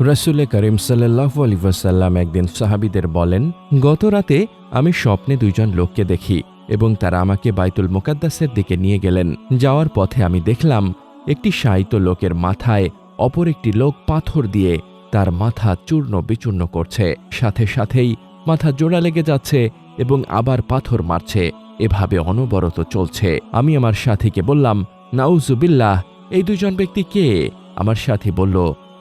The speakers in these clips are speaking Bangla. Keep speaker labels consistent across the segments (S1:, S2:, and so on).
S1: রসুল করিম সাল্লাহ আলিবাসাল্লাম একদিন সাহাবিদের বলেন, গত রাতে আমি স্বপ্নে দুইজন লোককে দেখি এবং তারা আমাকে বাইতুল মোকাদ্দাসের দিকে নিয়ে গেলেন। যাওয়ার পথে আমি দেখলাম একটি সাহিত্য লোকের মাথায় অপর একটি লোক পাথর দিয়ে তার মাথা চূর্ণ বিচূর্ণ করছে। সাথে সাথেই মাথা জোড়া লেগে যাচ্ছে এবং আবার পাথর মারছে। এভাবে অনবরত চলছে। আমি আমার সাথীকে বললাম নাউজুবিল্লাহ এই দুজন ব্যক্তি কে? আমার সাথী বলল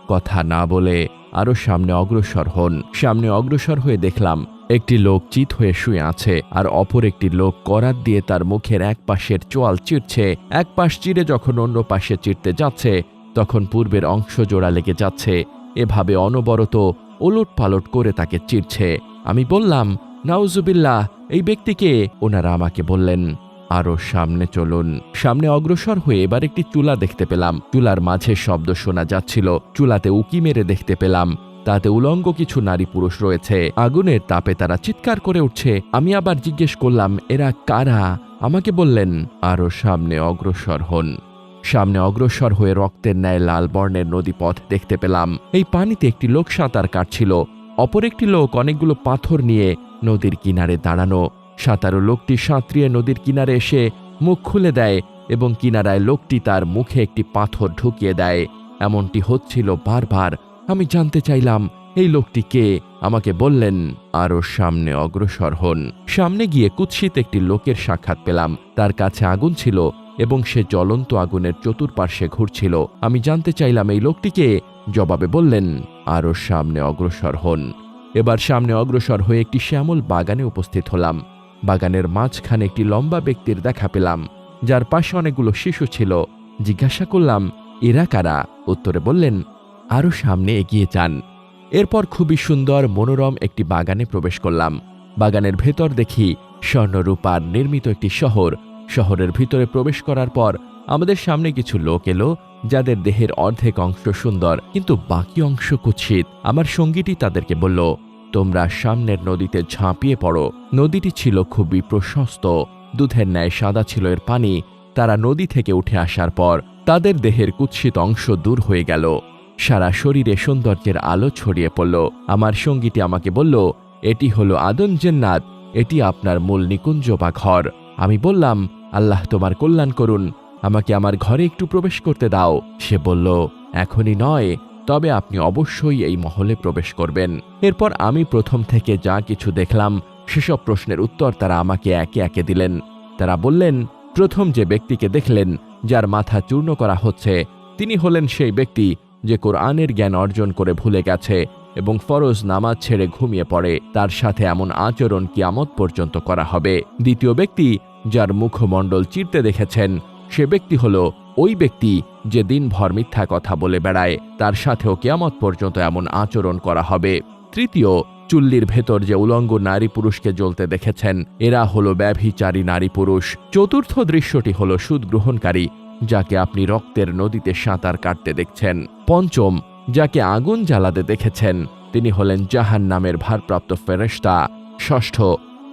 S1: কথা না বলে আরও সামনে অগ্রসর হন। সামনে অগ্রসর হয়ে দেখলাম, একটি লোক চিত হয়ে শুয়ে আছে আর অপর একটি লোক করাত দিয়ে তার মুখের এক পাশের চোয়াল চিরছে। এক পাশ চিরে যখন অন্য পাশে চিরতে যাচ্ছে, তখন পূর্বের অংশ জোড়া লেগে যাচ্ছে। এভাবে অনবরত ওলট পালট করে তাকে চিরছে। আমি বললাম, নাউজুবিল্লাহ, এই ব্যক্তিকে ওনারা আমাকে বললেন আরও সামনে চলুন। সামনে অগ্রসর হয়ে এবার একটি চুলা দেখতে পেলাম। চুলার মাঝে শব্দ শোনা যাচ্ছিল। চুলাতে উকি মেরে দেখতে পেলাম। তাতে উলঙ্গ কিছু নারী পুরুষ রয়েছে। আগুনের তাপে তারা চিৎকার করে উঠছে। আমি আবার জিজ্ঞেস করলাম, এরা কারা? আমাকে বললেন, আরও সামনে অগ্রসর হন। সামনে অগ্রসর হয়ে রক্তের ন্যায় লাল বর্ণের নদীপথ দেখতে পেলাম। এই পানিতে একটি লোক সাঁতার কাটছিল। অপর একটি লোক অনেকগুলো পাথর নিয়ে নদীর কিনারে দাঁড়ানো। সাঁতারু লোকটি সাঁতরিয়ে নদীর কিনারে এসে মুখ খুলে দেয় এবং কিনারায় লোকটি তার মুখে একটি পাথর ঢুকিয়ে দেয়। এমনটি হচ্ছিল বারবার। আমি জানতে চাইলাম, এই লোকটি কে? আমাকে বললেন আরও সামনে অগ্রসর হন। সামনে গিয়ে কুৎসিত একটি লোকের সাক্ষাৎ পেলাম। তার কাছে আগুন ছিল এবং সে জ্বলন্ত আগুনের চতুর্পার্শ্বে ঘুরছিল। আমি জানতে চাইলাম, এই লোকটিকে জবাবে বললেন আরও সামনে অগ্রসর হন। এবার সামনে অগ্রসর হয়ে একটি শ্যামল বাগানে উপস্থিত হলাম। বাগানের মাঝখানে একটি লম্বা ব্যক্তির দেখা পেলাম, যার পাশে অনেকগুলো শিশু ছিল। জিজ্ঞাসা করলাম, এরা কারা? উত্তরে বললেন আরও সামনে এগিয়ে যান। এরপর খুবই সুন্দর, মনোরম একটি বাগানে প্রবেশ করলাম। বাগানের ভেতর দেখি স্বর্ণরূপার নির্মিত একটি শহর। শহরের ভিতরে প্রবেশ করার পর আমাদের সামনে কিছু লোক এলো, যাদের দেহের অর্ধেক অংশ সুন্দর, কিন্তু বাকি অংশ কুৎসিত। আমার সঙ্গীটি তাদেরকে বলল তোমরা সামনের নদীতে ঝাঁপিয়ে পড়ো। নদীটি ছিল খুবই প্রশস্ত। দুধের ন্যায় সাদা ছিল এর পানি। তারা নদী থেকে উঠে আসার পর তাদের দেহের কুৎসিত অংশ দূর হয়ে গেল। সারা শরীরে সৌন্দর্যের আলো ছড়িয়ে পড়ল। আমার সঙ্গীটি আমাকে বলল, এটি হলো আদন জেন্নাত। এটি আপনার মূল নিকুঞ্জ বা ঘর। আমি বললাম, আল্লাহ তোমার কল্যাণ করুন। আমাকে আমার ঘরে একটু প্রবেশ করতে দাও। সে বলল, এখনই নয়। তবে আপনি অবশ্যই এই মহলে প্রবেশ করবেন। এরপর আমি প্রথম থেকে যা কিছু দেখলাম, সেসব প্রশ্নের উত্তর তারা আমাকে একে একে দিলেন। তারা বললেন, প্রথম যে ব্যক্তিকে দেখলেন, যার মাথা চূর্ণ করা হচ্ছে, তিনি হলেন সেই ব্যক্তি যে কোরআনের জ্ঞান অর্জন করে ভুলে গেছে এবং ফরজ নামাজ ছেড়ে ঘুমিয়ে পড়ে। তার সাথে এমন আচরণ কিয়ামত পর্যন্ত করা হবে। দ্বিতীয় ব্যক্তি, যার মুখমণ্ডল চিরতে দেখেছেন, সে ব্যক্তি হল ওই ব্যক্তি যে দিনভর মিথ্যা কথা বলে বেড়ায়, তার সাথেও কেয়ামত পর্যন্ত এমন আচরণ করা হবে। তৃতীয়, চুল্লির ভেতর যে উলঙ্গ নারী পুরুষকে জ্বলতে দেখেছেন, এরা হলো ব্যভিচারী নারী পুরুষ। চতুর্থ দৃশ্যটি হলো সুদ গ্রহণকারী, যাকে আপনি রক্তের নদীতে সাঁতার কাটতে দেখছেন। পঞ্চম, যাকে আগুন জ্বালাতে দেখেছেন, তিনি হলেন জাহান নামের ভারপ্রাপ্ত ফেরেস্তা ষষ্ঠ,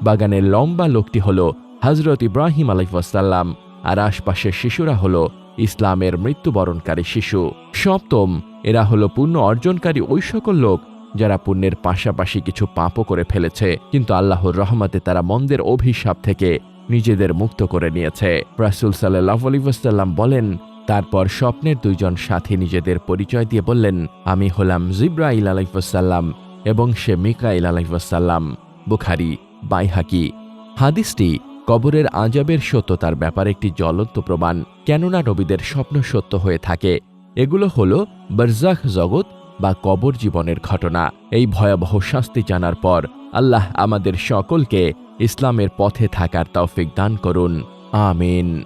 S1: বাগানের লম্বা লোকটি হল হজরত ইব্রাহিম আলাইসাল্লাম আর আশপাশের শিশুরা হল ইসলামের মৃত্যুবরণকারী শিশু। সপ্তম, এরা হলো পুণ্য অর্জনকারী ওই সকল লোক যারা পুণ্যের পাশাপাশি কিছু পাপও করে ফেলেছে, কিন্তু আল্লাহর রহমতে তারা মন্দের অভিশাপ থেকে নিজেদের মুক্ত করে নিয়েছে। রাসুল সাল্লাহ বলেন, তারপর স্বপ্নের দুইজন সাথী নিজেদের পরিচয় দিয়ে বললেন, আমি হলাম জিব্রাইল আলাইফাসাল্লাম এবং সে মিকাইল আলাইফাসাল্লাম বুখারি, বাইহাকি। হাদিসটি কবরের আজাবের সত্যতার ব্যাপারে একটি জ্বলন্ত প্রমাণ, কেননা নবীদের স্বপ্ন সত্য হয়ে থাকে। এগুলো হল বরজাহ জগৎ বা কবর জীবনের ঘটনা। এই ভয়াবহ শাস্তি জানার পর আল্লাহ আমাদের সকলকে ইসলামের পথে থাকার তৌফিক দান করুন। আমিন।